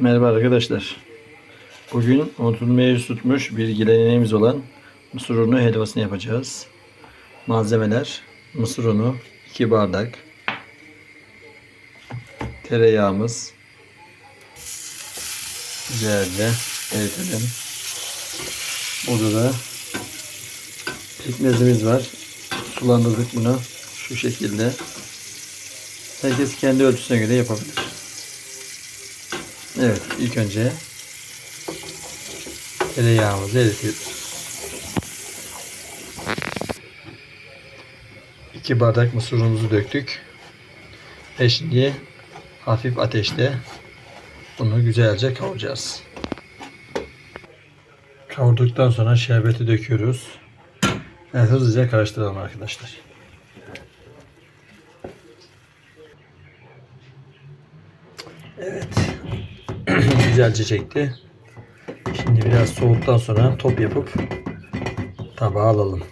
Merhaba arkadaşlar. Bugün unutulmaya yüz tutmuş bir geleneğimiz olan mısır unu helvasını yapacağız. Malzemeler mısır unu 2 bardak tereyağımız güzelce eritelim. Burada da pekmezimiz var. Sulandırdık bunu şu şekilde. Herkes kendi ölçüsüne göre yapabilir. Evet ilk önce tereyağımızı eritiyoruz. 2 bardak mısır unumuzu döktük. Ve şimdi hafif ateşte bunu güzelce kavuracağız. Kavurduktan sonra şerbeti döküyoruz. Ve hızlıca karıştıralım arkadaşlar. Evet. Güzelce çekti. Şimdi biraz soğuktan sonra top yapıp tabağa alalım.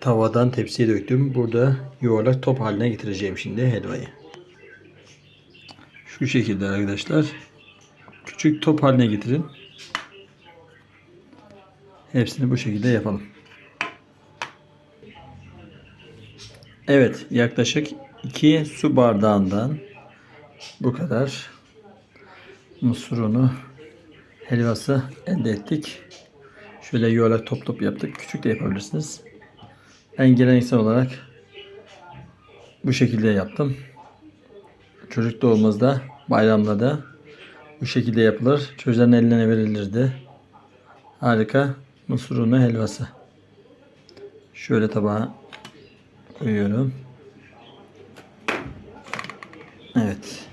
Tavadan tepsiye döktüm. Burada yuvarlak top haline getireceğim şimdi helvayı. Şu şekilde arkadaşlar. Küçük top haline getirin. Hepsini bu şekilde yapalım. Evet yaklaşık 2 su bardağından bu kadar mısır unu helvası elde ettik. Şöyle yuvarlak top top yaptık. Küçük de yapabilirsiniz. Ben geleneksel olarak bu şekilde yaptım. Çocuk doğumuzda, bayramlarda bu şekilde yapılır. Çocukların eline verilirdi. Harika mısır unu helvası. Şöyle tabağa koyuyorum. Evet.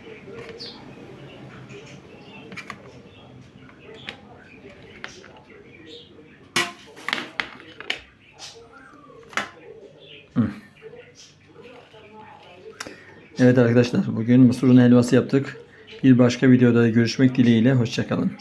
Evet arkadaşlar bugün mısır helvası yaptık. Bir başka videoda görüşmek dileğiyle hoşçakalın.